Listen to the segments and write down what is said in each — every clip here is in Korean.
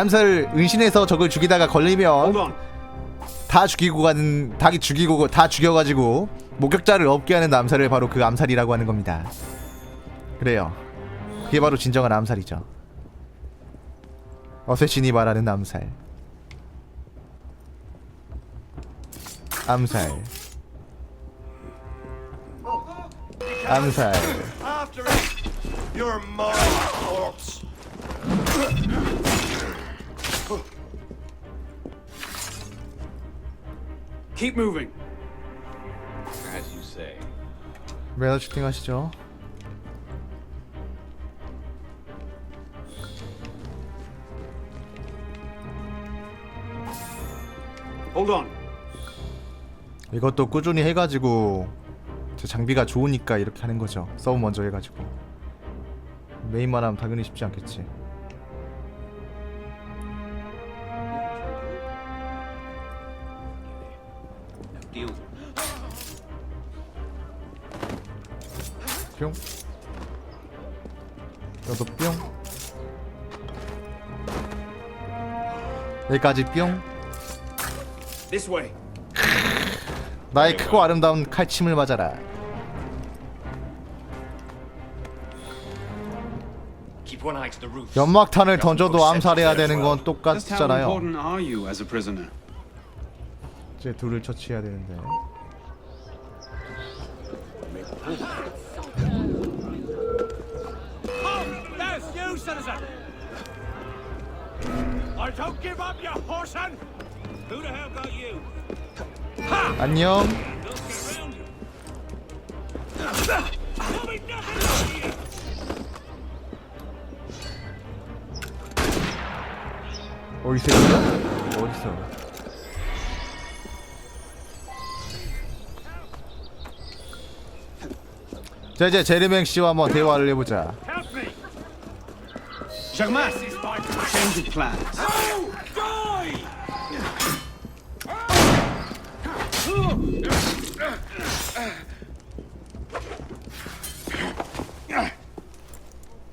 암살 은신해서 적을 죽이다가 걸리면. 다 죽이고 가는 다 죽이고 다 죽여가지고 목격자를 없게 하는 암살을 바로 그 암살이라고 하는 겁니다. 그래요. 그게 바로 진정한 암살이죠. 어쌔신이 말하는 암살. 암살. 암살. It. Keep moving. As you say. 매너 슈팅 하시죠. Hold on. 이것도 꾸준히 해가지고 저 장비가 좋으니까 이렇게 하는 거죠. 서브 먼저 해가지고 메인만 하면 당연히 쉽지 않겠지. Deal. 뿅. 너도 뿅. 여기까지 뿅. This way. 나의 크고 아름다운 칼침을 맞아라. Keep one eye to the roof. 연막탄을 던져도 암살해야 되는 건 똑같잖아요. important are you as a prisoner? 이제 둘을 처치해야 되는데. 안녕. 어디서 있어? 어디서? 자 이제 제르맹 씨와 한번 대화를 해보자. Help me. Jagmas is change of plans. Oh, die!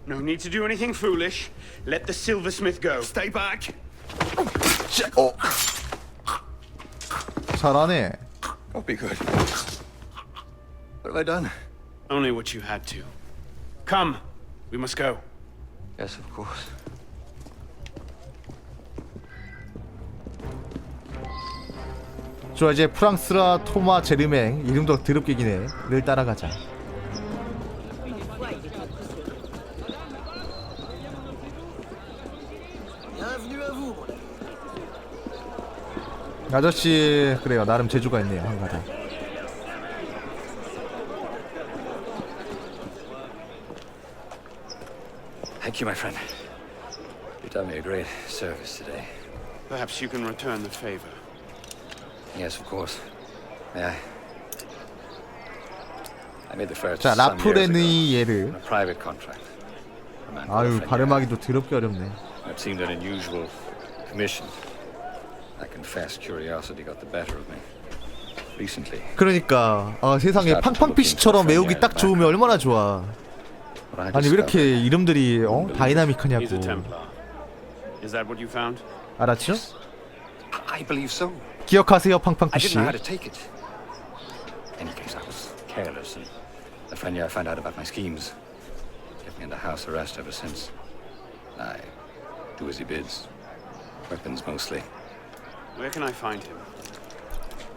No need to do anything foolish. Let the silversmith go. Stay back. 어. 잘하네. Don't be good. What have I done? Only what you had to. Come. We must go. Yes, of course. 좋아 이제 프랑스라 토마 제르맹 이름도 더럽게 기네 를 따라가자. 아저씨 그래요 나름 재주가 있네요 한가다. Thank you, my friend. You've done me a great service today. Perhaps you can return the favor. Yes, of course. May I? I made the first 자 some years ago 라프레니에르 on a private contract. A man called 아유 Fenrir. 발음하기도 더럽게 어렵네. It seemed an unusual commission. I confess curiosity got the better of me. Recently, 그러니까 아, 세상에 팡팡피쉬처럼 외우기 딱 좋으면 얼마나 좋아. what I 아니 왜 discovered 이렇게 이름들이 어? He's a 다이나믹하냐고. Templar. Is that what you found? 알았죠? I believe so. 기억하세요 I 팡팡피쉬. didn't know how to take it. In any case, I was careless, and the friend here found out about my schemes. Kept me under house arrest ever since. I do as he bids. Weapons mostly. Where can I find him?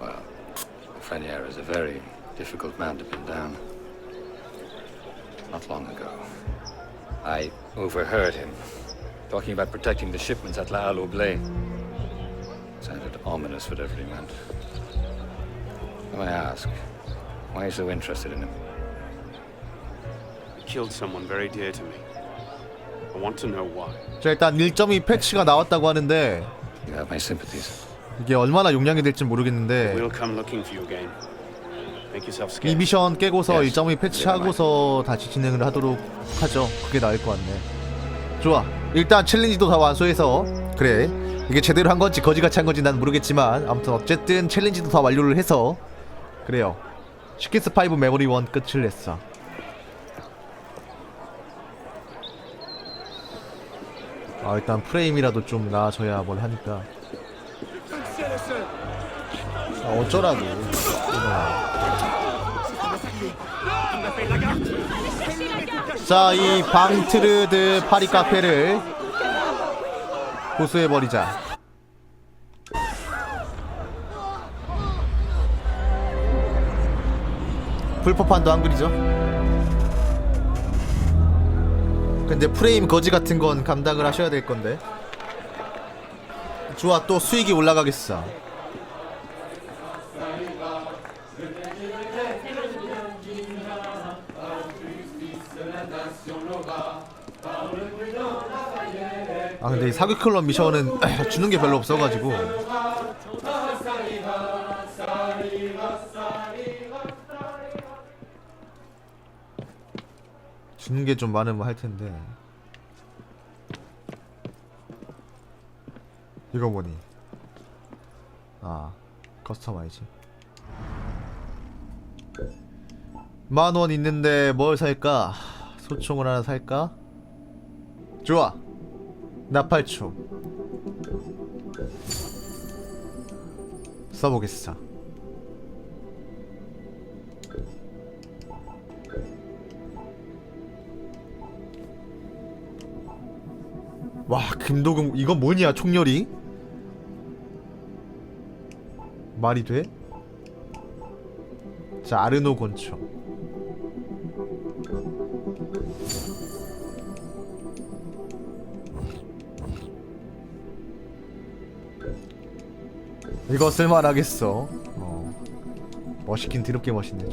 Well, Frenier is a very difficult man to pin down. Not long ago, I overheard him talking about protecting the shipments at La Halle Oblé. Sounded ominous, whatever he meant. May I ask, why are you so interested in him? He killed someone very dear to me. I want to know why. 자 일단 1.2 패치가 나왔다고 하는데 You have my sympathies. 이게 얼마나 용량이 될지 모르겠는데 We'll come looking for you again. 이. 미션 깨고서. 1.2 패치하고서 다시 진행을 하도록 하죠. 그게 나을 것 같네. 좋아. 일단 챌린지도 다 완수해서 그래. 이게 제대로 한 건지 거지같이 한 건지 난 모르겠지만 아무튼 어쨌든 챌린지도 다 완료를 해서 그래요. 슈키스 5 메모리 1 끝을 냈어. 아 일단 프레임이라도 좀 나아져야 뭘 하니까 아 어쩌라고 자 이 방트르드 파리 카페를 고수해버리자. 불법판도 한글이죠. 근데 프레임 거지 같은 건 감당을 하셔야 될 건데. 좋아 또 수익이 올라가겠어 아 근데 이 사교 클럽 미션은 주는 게 별로 없어가지고 주는 게 좀 많으면 할 텐데 이거 뭐니? 아 커스터마이즈 만 원 있는데 뭘 살까? 소총을 하나 살까? 좋아 나팔총 써보겠어. 와 금도금 이건 뭐냐 총열이? 말이 돼? 자 아르노 권총 이거 쓸만하겠어 어. 멋있긴 드럽게 멋있네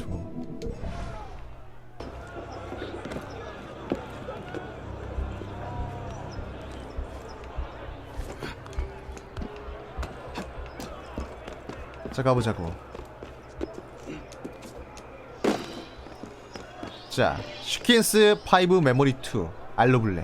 총자 가보자고. 자 슈킨스 5 메모리 2 알로블레.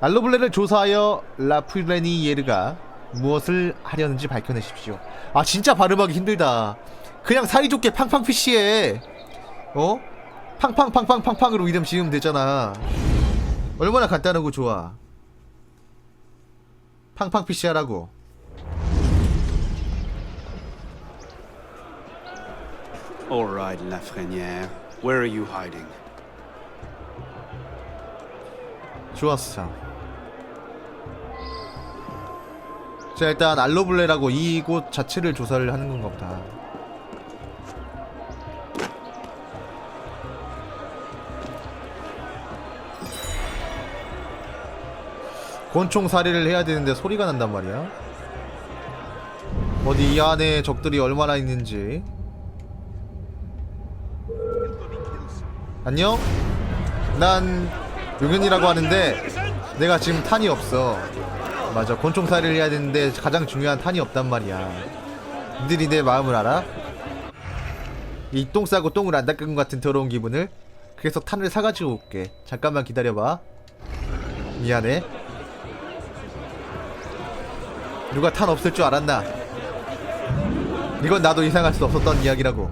알로블레를 조사하여 라플레니 예르가 무엇을 하려는지 밝혀내십시오 아 진짜 발음하기 힘들다 그냥 사이좋게 팡팡 PC에 어? 팡팡팡팡팡팡으로 이름 지으면 되잖아 얼마나 간단하고 좋아 팡팡 PC 하라고 All right, Lafreniere. Where are you hiding? 좋았어. 자 일단 알로블레라고 이곳 자체를 조사를 하는 건가 보다. 권총 살해를 해야 되는데 소리가 난단 말이야. 어디 이 안에 적들이 얼마나 있는지. 안녕? 난 용현이라고 하는데 내가 지금 탄이 없어 맞아. 권총살이를 해야 되는데 가장 중요한 탄이 없단 말이야. 니들이 내 마음을 알아? 이 똥 싸고 똥을 안 닦은 것 같은 더러운 기분을? 그래서 탄을 사가지고 올게. 잠깐만 기다려봐. 미안해. 누가 탄 없을 줄 알았나? 이건 나도 이상할 수 없었던 이야기라고.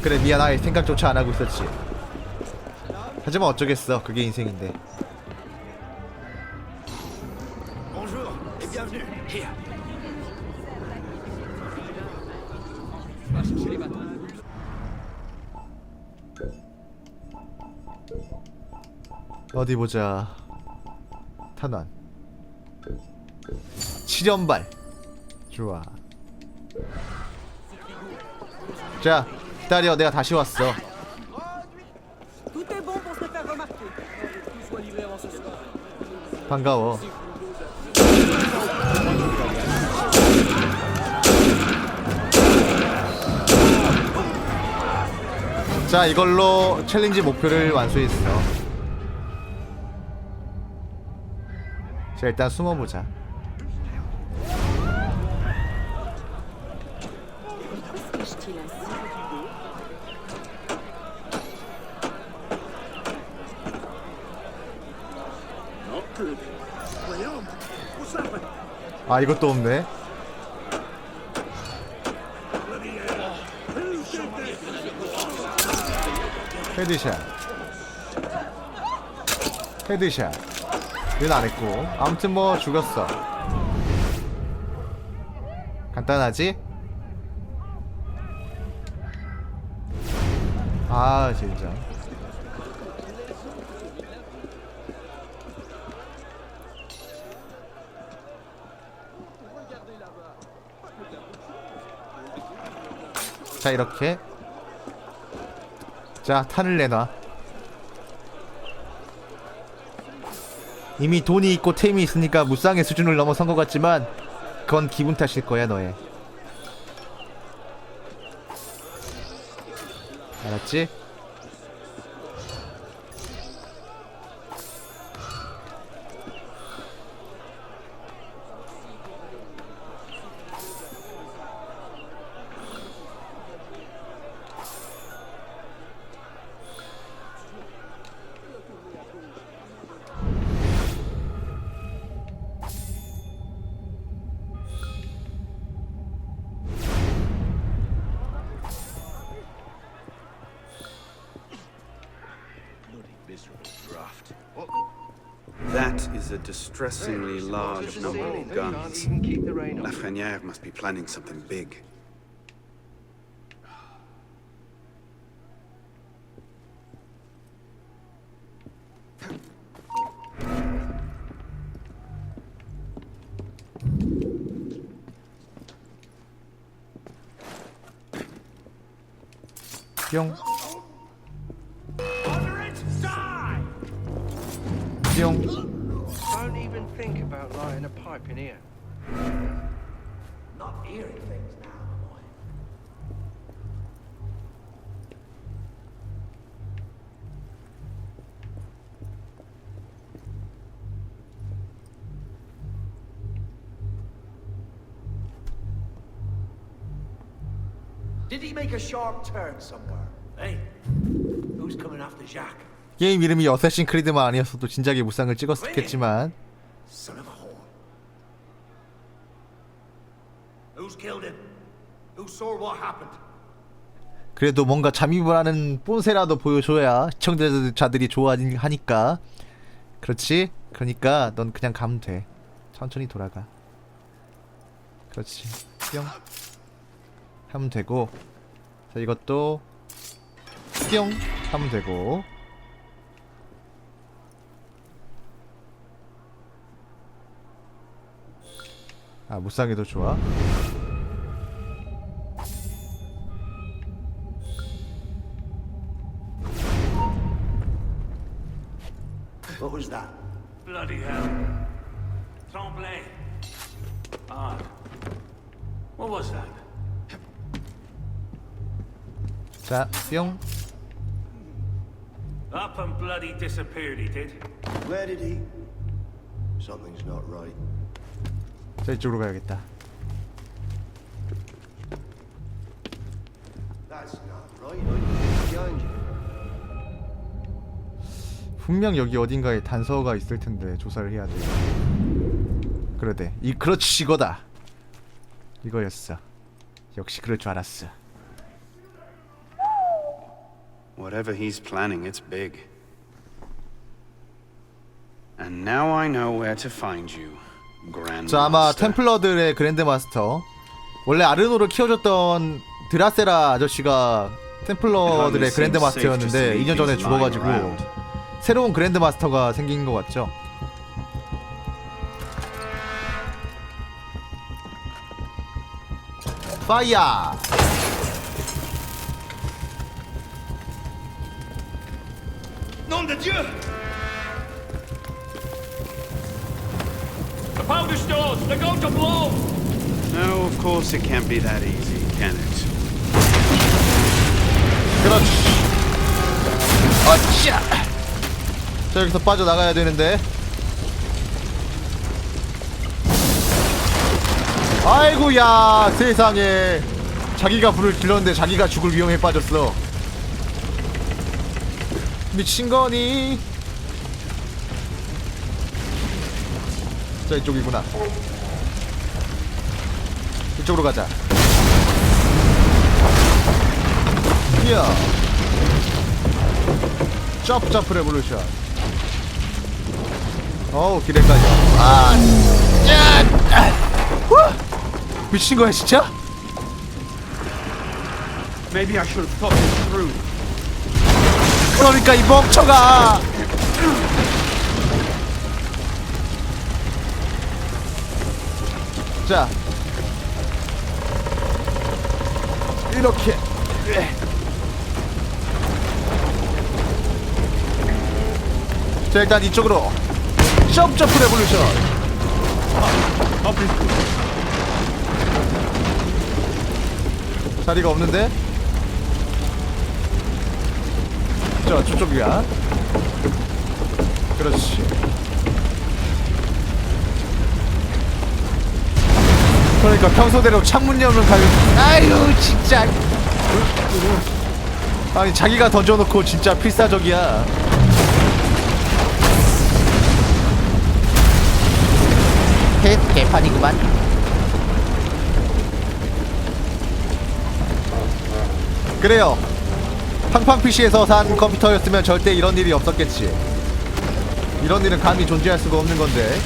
그래 미안. 아예 생각조차 안 하고 있었지 하지만 어쩌겠어. 그게 인생인데. 어디 보자. 탄환. 7연발. 좋아. 자 기다려. 내가 다시 왔어 반가워. 자 이걸로 챌린지 목표를 완수했어. 자 일단 숨어보자 아 이것도 없네. 헤드샷. 헤드샷. 이건 안 했고. 아무튼 뭐 죽었어. 간단하지? 아 진짜 자 이렇게. 자 탄을 내놔. 이미 돈이 있고 템이 있으니까 무쌍의 수준을 넘어선 것 같지만 그건 기분 탓일 거야 너의. 알았지? That is a distressingly large number of guns. Lafreniere must be planning something big. 뿅 Order even think about lighting a pipe in here. Not hearing things now, boy. Did he make a sharp turn somewhere? Hey, who's coming after Jacques? 게임 이름이 어쌔신 크리드만 아니었어도 진작에 무쌍을 찍었겠지만 Son of a whore. Who's killed him? Who saw what happened? 그래도 뭔가 잠입을 하는 뽐새라도 보여줘야 시청자들이 좋아하니까 그렇지? 그러니까 넌 그냥 가면 돼 천천히 돌아가 그렇지 뿅 하면 되고 자 이것도 뿅 하면 되고 아 무쌍에도 좋아 What was that? Bloody hell. Tremblay. Odd. What was that? 자 뿅 Up and bloody disappeared, he did. Where did he? Something's not right. 자 이쪽으로 가야겠다. 분명 여기 어딘가에 단서가 있을 텐데 조사를 해야 돼. 그러대. 이 그렇지 이거다. 이거였어. 역시 그럴 줄 알았어. Whatever he's planning, it's big. And now I know where to find you, 자 아마 Master. 템플러들의 그랜드 마스터. 원래 아르노를 키워줬던 드라세라 아저씨가 템플러들의 그랜드 마스터였는데 2년 전에 죽어가지고 새로운 그랜드 마스터가 생긴 것 같죠. de Dieu! The powder stores! They're going to blow! No, of course it can't be that easy, can it? 그렇지. 어짜. 자 여기서 빠져 나가야 되는데. 아이고야 세상에 자기가 불을 질렀는데 자기가 죽을 위험에 빠졌어. 미친 거니? 자 이쪽이구나. 이쪽으로 가자. 이야. 점프 점프 레볼루션. 어우 기대까지 아, 야, 아, 후! 미친 거야 진짜? Maybe I should have thought this through. 그러니까 이 멍청아 자. 이렇게. 자 일단 이쪽으로. 점점프 레볼루션. 자리가 없는데? 자 저쪽이야. 그렇지 그러니까 평소대로 창문 열면 가면 아유 진짜. 아니 자기가 던져놓고 진짜 필사적이야. 헷 개판이구만. 그래요. 팡팡 PC에서 산 컴퓨터였으면 절대 이런 일이 없었겠지. 이런 일은 감히 존재할 수가 없는 건데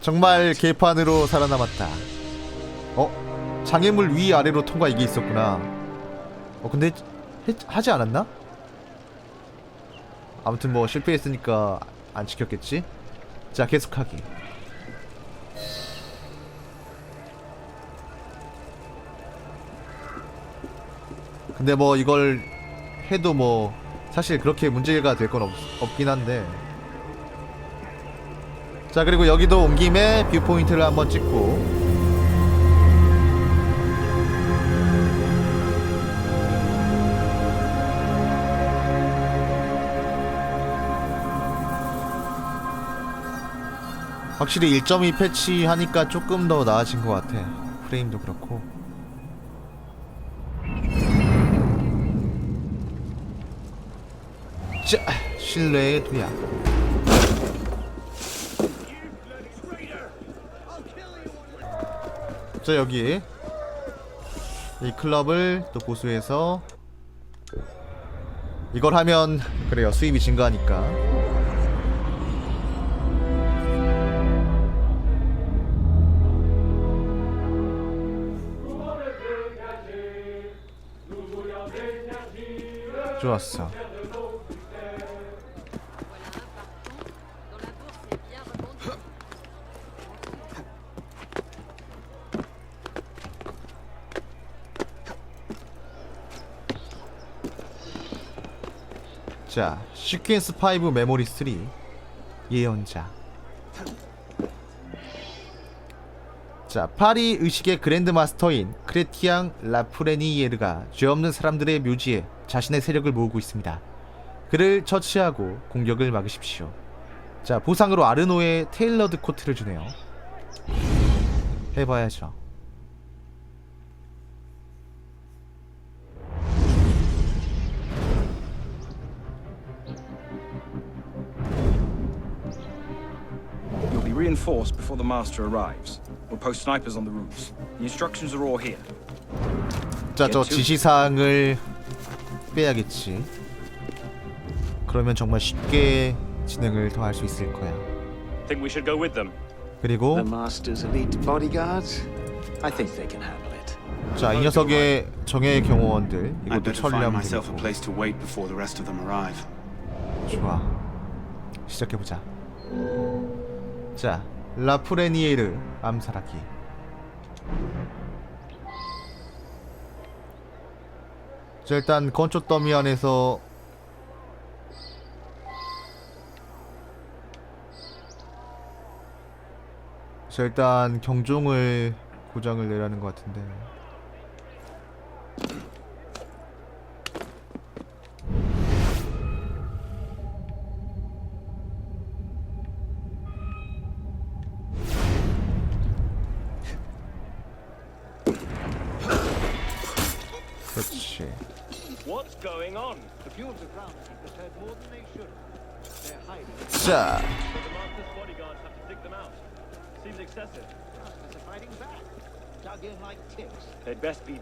정말 개판으로 살아남았다. 어? 장애물 위 아래로 통과 이게 있었구나. 어 근데 했, 하지 않았나? 아무튼 뭐 실패했으니까 안 지켰겠지. 자 계속하기. 근데 뭐 이걸 해도 뭐 사실 그렇게 문제가 될 건 없긴 한데 자 그리고 여기도 온 김에 뷰 포인트를 한번 찍고. 확실히 1.2 패치하니까 조금 더 나아진 것 같아. 프레임도 그렇고. 자 실내의 도약 자 여기. 이 클럽을 또 보수해서 이걸 하면 그래요 수입이 증가하니까. 좋았어 자, 시퀀스 5 메모리 3 예언자. 자, 파리 의식의 그랜드 마스터인 크레티앙 라프레니에르가 죄 없는 사람들의 묘지에 자신의 세력을 모으고 있습니다. 그를 처치하고 공격을 막으십시오. 자, 보상으로 아르노의 테일러드 코트를 주네요. 해봐야죠. Reinforced before the master arrives. We'll post snipers on the roofs. The instructions are all here. 자, 저 지시사항을 빼야겠지. 그러면 정말 쉽게 진행을 더 할 수 있을 거야. Think we should go with them? 그리고 The Master's elite bodyguards? I think they can handle it. 자, 이 녀석의 정예의 경호원들 I'd 이것도 better find 처리하면 myself a 되고. place to wait before the rest of them arrive. 좋아. 시작해 보자. 자, 라프레니에르 암살하기. 자, 일단 건초 더미 안에서 자, 일단 경종을 고장을 내라는 것 같은데.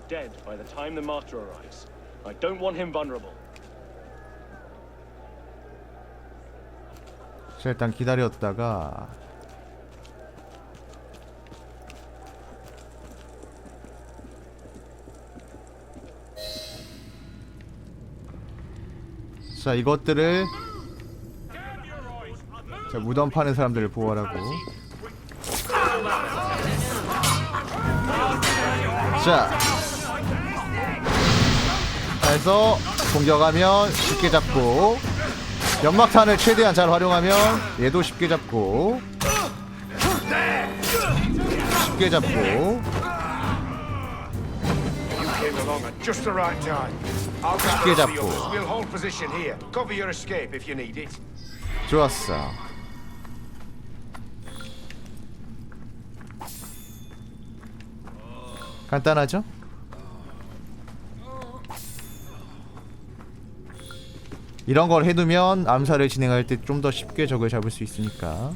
Dead by the time the master arrives. I don't want him vulnerable. 자 일단 기다렸다가 자 이것들을 자 무덤 파는 사람들을 보호하라고 자 해서 공격하면 쉽게 잡고 연막탄을 최대한 잘 활용하면 얘도 쉽게 잡고 쉽게 잡고 쉽게 잡고. 좋았어 간단하죠? 이런 걸 해두면 암살을 진행할 때 좀 더 쉽게 적을 잡을 수 있으니까.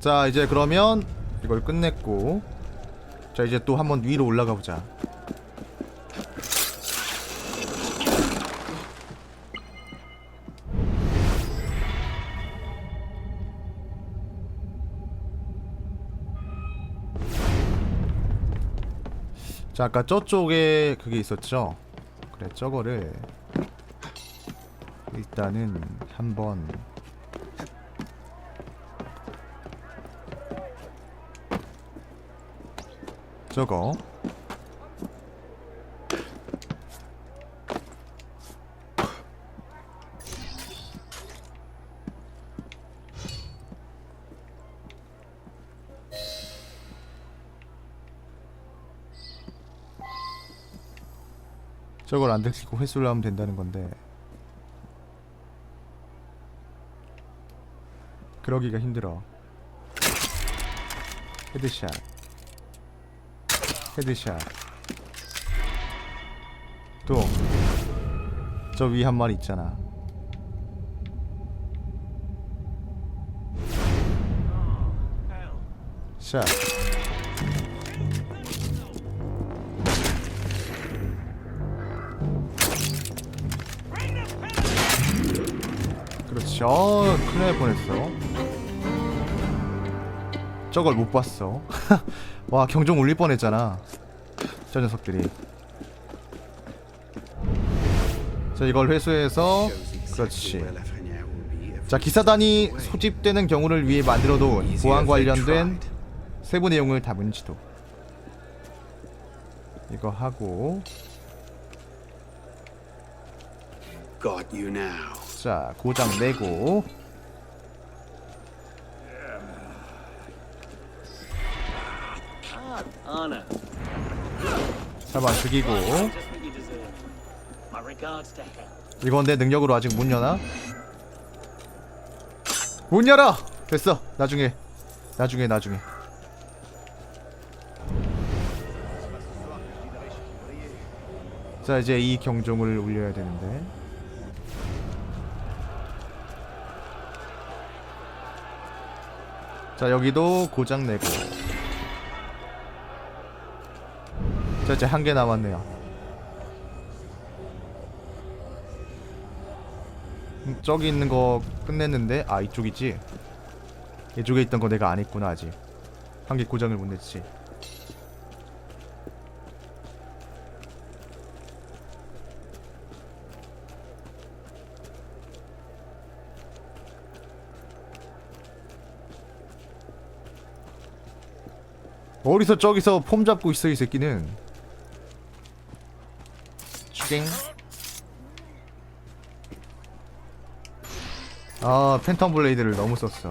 자 이제 그러면 이걸 끝냈고 자 이제 또 한번 위로 올라가 보자. 자 아까 저쪽에 그게 있었죠? 그래 저거를 일단은 한번 저거. 저걸 안 들키고 회수를 하면 된다는 건데. 그러기가 힘들어. 헤드샷 헤드샷. 또 저 위 한 마리 있잖아. 샷. 그렇지 어 큰일 날 뻔했어. 저걸 못 봤어 와 경종 울릴 뻔했잖아. 저 녀석들이. 자 이걸 회수해서 그렇지. 자 기사단이 소집되는 경우를 위해 만들어 놓은 보안 관련된 세부 내용을 담은 지도. 이거 하고. 자 고장 내고 잡아 죽이고. 이건 내 능력으로 아직 못 여나? 문 열어! 됐어 나중에 나중에 나중에 자 이제 이 경종을 울려야 되는데 자 여기도 고장 내고 자 이제 한 개 남았네요. 음, 저기 있는 거 끝냈는데 아 이쪽이지? 이쪽에 있던 거 내가 안 했구나 아직. 한 개 고장을 못 냈지. 어디서 저기서 폼 잡고 있어 이 새끼는 땡. 아 팬텀 블레이드를 너무 썼어